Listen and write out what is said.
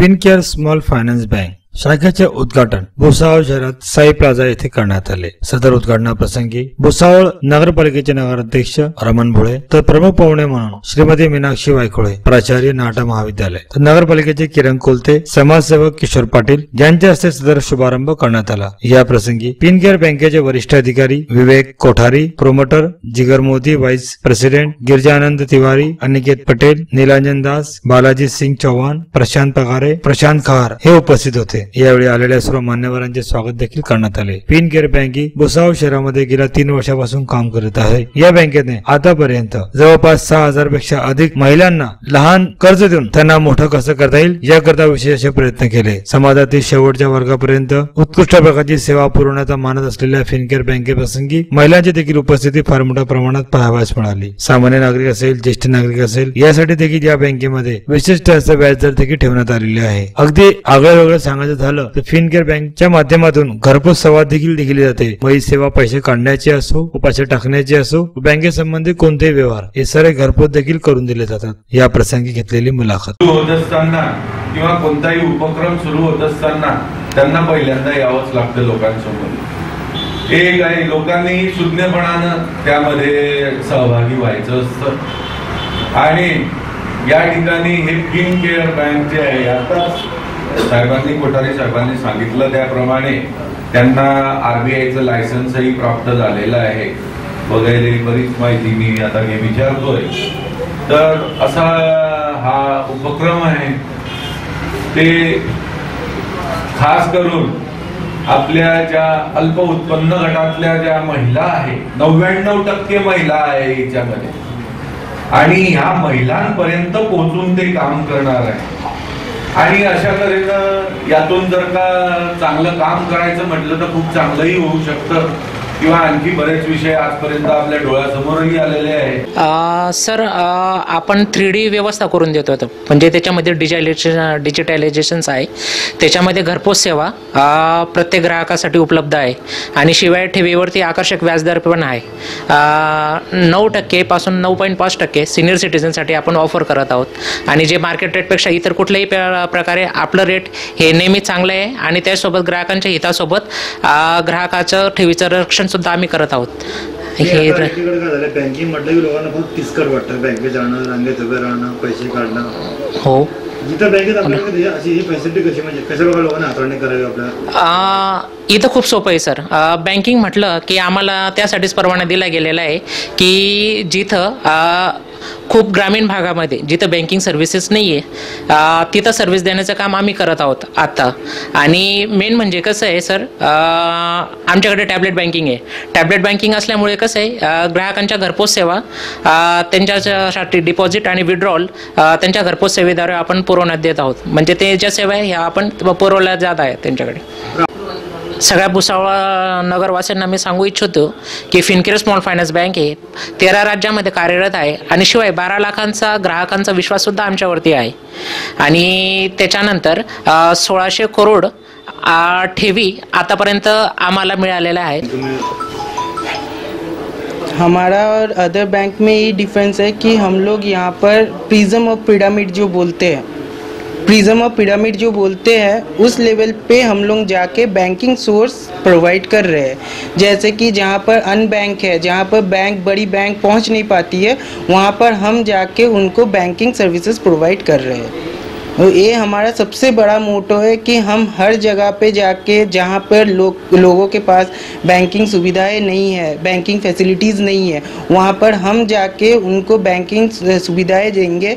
Fincare small finance bank शाखेचे उद्घाटन भुसावळ शहरात साई प्लाझा येथे करण्यात आले. सदर उद्घाटनाप्रसंगी भुसावळ नगरपालिकेचे नगराध्यक्ष रमण भोळे तर प्रमुख पाहुणे म्हणून श्रीमती मीनाक्षी वायखोळे प्राचार्य नाटा महाविद्यालय तर नगरपालिकेचे किरण कोलते समाजसेवक किशोर पाटील यांच्या हस्ते सदर शुभारंभ करण्यात आला. या प्रसंगी पिनकेअर बँकेचे वरिष्ठ अधिकारी Vivek Kothari promoter Jigar Modi vice president Girjanand Tiwari Aniket Patel Nilanjan Das Balaji Singh Chauhan Prashant Pagare Prashant Khar हे उपस्थित होते. यावेळी आलेल्या सर्व मान्यवरांचे स्वागत देखील करण्यात आले. पिन केअर बँकी भुसावळ शहरामध्ये गेल्या तीन वर्षापासून काम करत आहे. या बँकेने आतापर्यंत जवळपास सहा हजारपेक्षा अधिक महिलांना लहान कर्ज देऊन त्यांना मोठं कसं करता येईल याकरता विशेष असे प्रयत्न केले. समाजातील शेवटच्या वर्गापर्यंत उत्कृष्ट प्रकारची सेवा पुरवण्याचा मानत असलेल्या फिनकेअर बँकेप्रसंगी महिलांची देखील उपस्थिती फार मोठ्या प्रमाणात पाहावयास मिळाली. सामान्य नागरिक असेल ज्येष्ठ नागरिक असेल यासाठी देखील या बँकेमध्ये विशिष्ट असं व्याजदर देखील ठेवण्यात आलेले आहे. अगदी आगळं वेगळं सांगायचं झालं तर फिनकेअर बँकच्या माध्यमातून घरपोच सेवा देखील दिली जाते. मग ही सेवा पैसे काढण्याची असो पैसे टाकण्याची असो बँकेसंबंधी कोणतेही व्यवहार हे सारे घरपोच देखील करून दिले जातात. या प्रसंगी घेतलेली मुलाखत. सुरू होत असताना किंवा कोणताही उपक्रम सुरू होत असताना त्यांना पहिल्यांदा यावंच लागतं लोकांसमोर. एक आहे लोकांनी सुज्ञपणानं त्यामध्ये सहभागी व्हायचं असतं. आणि या ठिकाणी हे फिनकेअर बँक जे आहे आता साहेबांनी कोठारी साहेबांनी सांगितलं त्याप्रमाणे त्यांना आरबीआयचं लायसन्सही प्राप्त झालेलं आहे. वगैरे बरीच माहिती मी आता मी विचारतोय. तर असा हा उपक्रम आहे. ते खास करून आपल्या ज्या अल्प उत्पन्न गटातल्या ज्या महिला आहे नव्याण्णव टक्के महिला आहे याच्यामध्ये आणि ह्या महिलांपर्यंत पोहोचून ते काम करणार आहे. आणि अशा तऱ्हेनं यातून जर का चांगलं काम करायचं म्हटलं तर खूप चांगलंही होऊ शकतं. किंवा आणखी बरेच विषय आजपर्यंत आपल्या डोळ्यासमोरही आलेले आहेत. अ, सर अ, आपण थ्री डी व्यवस्था करून देतो आता. म्हणजे त्याच्यामध्ये डिजिटलायझेशन डिजिटलायझेशन्स आहे. त्याच्यामध्ये घरपोच सेवा अ, प्रत्येक ग्राहकासाठी उपलब्ध आहे. आणि शिवाय ठेवीवरती आकर्षक व्याजदर पण आहे. अ, नऊ टक्केपासून नऊ पॉईंट पाच टक्के सिनियर सिटीजनसाठी आपण ऑफर करत आहोत. आणि जे मार्केट रेटपेक्षा इतर कुठल्याही प्र- प्रकारे आपलं रेट हे नेहमी चांगलं आहे. आणि त्यासोबत ग्राहकांच्या हितासोबत अ, ग्राहकाचं ठेवीचं रक्षण सुद्धा आम्ही करत आहोत. हे बँकिंग म्हटलं की लोकांना खूप किचकट वाटतं. बँकेत जाणं रांगेत उभे राहणं पैसे काढणं. हो. बँकेत अशी ही फॅसिलिटी कशी म्हणजे कशा प्रकारे लोकांना हाताळणी करावी आपल्याला आ, इथं खूप सोपं आहे सर. बँकिंग म्हटलं की आम्हाला त्यासाठीच परवाना दिला गेलेला आहे की जिथं आ, खूप ग्रामीण भागामध्ये जिथं बँकिंग सर्व्हिसेस नाही आहे तिथं सर्व्हिस देण्याचं काम आम्ही करत आहोत आता. आणि मेन म्हणजे कसं आहे सर आमच्याकडे टॅबलेट बँकिंग आहे. टॅबलेट बँकिंग असल्यामुळे कसं आहे आ, ग्राहकांच्या घरपोच सेवा आ, त्यांच्यासाठी डिपॉझिट आणि विड्रॉल त्यांच्या घरपोच सेवेद्वारे आपण पुरवण्यात देत आहोत. म्हणजे ते ज्या सेवा आहे ह्या आपण पुरवल्या जात आहेत त्यांच्याकडे. सगळ्या भुसावळ नगरवासियांना मी सांगू इच्छितो की फिनकेअर स्मॉल फायनान्स बँक हे तेरा राज्यामध्ये कार्यरत आहे आणि शिवाय बारा लाखांचा ग्राहकांचा विश्वाससुद्धा आमच्यावरती आहे. आणि त्याच्यानंतर सोळाशे करोड ठेवी आतापर्यंत आम्हाला मिळालेल्या आहेत. हमारा और अदर बैंक में ये डिफरेंस है कि हम लोग यहाँ पर प्रिज्म और पिरामिड जो बोलते हैं प्रिज्म और पिरामिड जो बोलते हैं, उस लेवल पे हम लोग जाके बैंकिंग सोर्स प्रोवाइड कर रहे हैं। जैसे कि जहाँ पर अन बैंक है, जहाँ पर बैंक बड़ी बैंक पहुँच नहीं पाती है, वहाँ पर हम जाके उनको बैंकिंग सर्विसेज़ प्रोवाइड कर रहे हैं। तो ये हमारा सबसे बड़ा मोटो है कि हम हर जगह पे जाके जहाँ पर लोग, लोगों के पास बैंकिंग सुविधाएँ नहीं है बैंकिंग फैसिलिटीज़ नहीं है, वहाँ पर हम जाके उनको बैंकिंग सुविधाएँ देंगे।